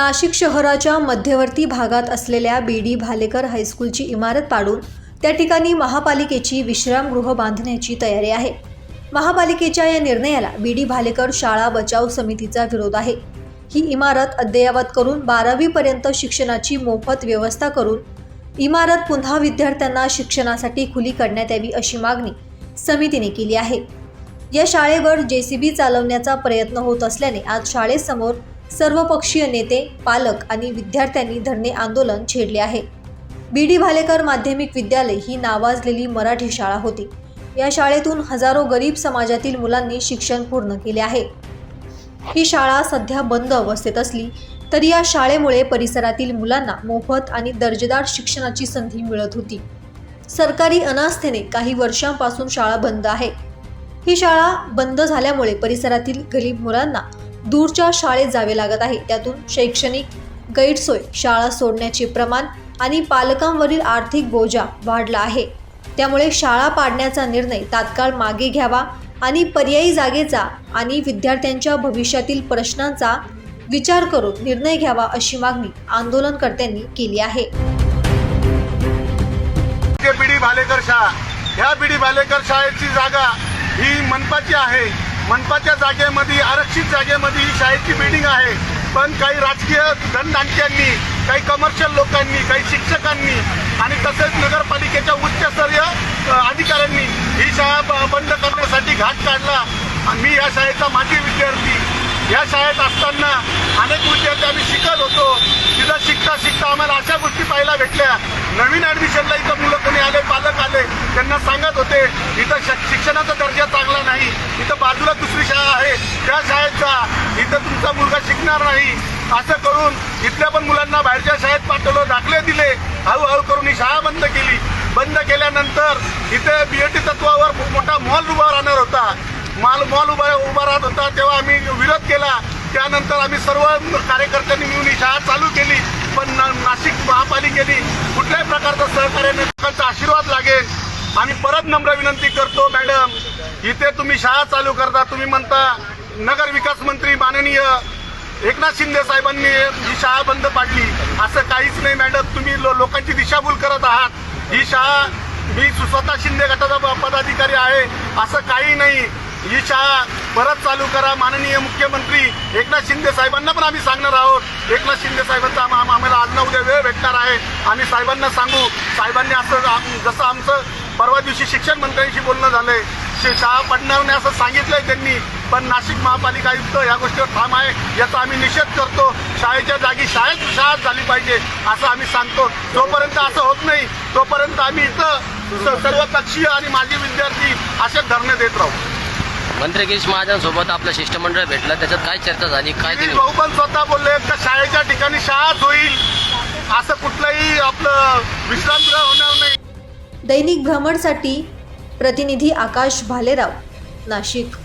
नाशिक शहराच्या मध्यवर्ती भागात असलेल्या बी डी भालेकर हायस्कूलची इमारत पाडून त्या ठिकाणी महापालिकेची विश्रामगृह बांधण्याची तयारी आहे. महापालिकेच्या या निर्णयाला बी डी भालेकर शाळा बचाव समितीचा विरोध आहे. ही इमारत अद्ययावत करून बारावीपर्यंत शिक्षणाची मोफत व्यवस्था करून इमारत पुन्हा विद्यार्थ्यांना शिक्षणासाठी खुली करण्यात यावी अशी मागणी समितीने केली आहे. या शाळेवर जे सी बी चालवण्याचा प्रयत्न होत असल्याने आज शाळेसमोर सर्वपक्षीय नेते पालक आणि विद्यार्थ्यांनी धरणे आंदोलन छेडले आहे. बी. डी. भालेकर माध्यमिक विद्यालय ही नावाजलेली मराठी शाळा होती. या शाळेतून हजारो गरीब समाजातील मुलांनी शिक्षण पूर्ण केले आहे. ही शाळा सध्या बंद अवस्थेत असली तरी या शाळेमुळे परिसरातील मुलांना मोफत आणि दर्जेदार शिक्षणाची संधी मिळत होती. सरकारी अनास्थेने काही वर्षांपासून शाळा बंद आहे. ही शाळा बंद झाल्यामुळे परिसरातील गरीब मुलांना दूरच्या शाळेत जावे लागत आहे. त्यातून शैक्षणिक गैरसोय शाळा सोडण्याचे प्रमाण आणि पालकांवरील आर्थिक बोजा वाढला आहे. त्यामुळे शाळा पाडण्याचा निर्णय तात्काळ मागे घ्यावा आणि पर्यायी जागेचा आणि विद्यार्थ्यांच्या भविष्यातील प्रश्नांचा विचार करून निर्णय घ्यावा अशी मागणी आंदोलनकर्त्यांनी केली आहे. पिढी भालेकर शाळा. ह्या पिढी भालेकर शाळेची जागा ही मनपाची आहे. मनपाच्या जागेमध्ये आरक्षित जागेमध्ये ही शाळेची बिल्डिंग आहे. पण काही राजकीय धनदांडक्यांनी काही कमर्शियल लोकांनी काही शिक्षकांनी आणि तसेच नगरपालिकेच्या उच्चस्तरीय अधिकाऱ्यांनी ही शाळा ब- बंद करण्यासाठी घाट काढला. आणि मी या शाळेचा माजी विद्यार्थी. या शाळेत असताना अनेक विद्यार्थी आम्ही शिकत होतो. आम्हाला अशा गोष्टी पाहायला भेटल्या. नवीन ऍडमिशनला इथं मुलं कोणी आले पालक आले त्यांना सांगत होते इथं श- शिक्षणाचा दर्जा चांगला नाही. इथं बाजूला दुसरी शाळा आहे. त्या शाळेत जा इथं तुमचा मुलगा शिकणार नाही. असं करून इथल्या पण मुलांना बाहेरच्या शाळेत पाठवलं दाखले दिले. हळूहळू करून ही शाळा बंद केली. बंद केल्यानंतर इथे बीएटी तत्वावर मोठा मॉल उभा राहणार होता. माल मॉल उभा उभा राहत होता. तेव्हा आम्ही विरोध केला. त्यानंतर आम्ही सर्व कार्यकर्त्यांनी मिळून ही शाळा चालू केली. पण ना- नाशिक महापालिकेने कुठल्याही प्रकारचं सहकार्य लोकांचा आशीर्वाद लागेल. आम्ही परत नम्र विनंती करतो मॅडम. इथे तुम्ही शाळा चालू करता. तुम्ही म्हणता नगर विकास मंत्री माननीय एकनाथ शिंदे साहेबांनी ही शाळा बंद पाडली. असं काहीच नाही मॅडम. तुम्ही लो- लोकांची दिशाभूल करत आहात. ही शाळा मी स्वतः शिंदे गटाचा पदाधिकारी आहे. असं काही नाही. ही शाळा परत चालू करा. माननीय मुख्यमंत्री एकनाथ शिंदे साहेबांना पण आम्ही सांगणार आहोत. एकनाथ शिंदे साहेबांचा आम- आम- आम्हाला आज ना उद्या वेळ भेटणार आहे. आम्ही साहेबांना सांगू साहेबांनी असं जसं आमचं परवा दिवशी शिक्षण मंत्र्यांशी बोलणं झालंय शाळा पडणार नाही असं सांगितलंय त्यांनी पण नाशिक महापालिका आयुक्त या गोष्टीवर ठाम आहे याचा आम्ही निषेध करतो. शाळेच्या जागी शाळेत शाळा झाली पाहिजे असं आम्ही सांगतो. जोपर्यंत असं होत नाही तोपर्यंत आम्ही इथं सर्व पक्षीय आणि माजी विद्यार्थी असे धरणे देत राहू. मंत्री गिरीश महाजनसोबत आपलं शिष्टमंडळ भेटलं त्याच्यात काय चर्चा झाली काय भाऊ पण स्वतः बोलले का शाळेच्या ठिकाणी शाळाच होईल असं कुठलंही आपलं विश्रामगृह होणार नाही. दैनिक भ्रमणसाठी प्रतिनिधी आकाश भालेराव नाशिक.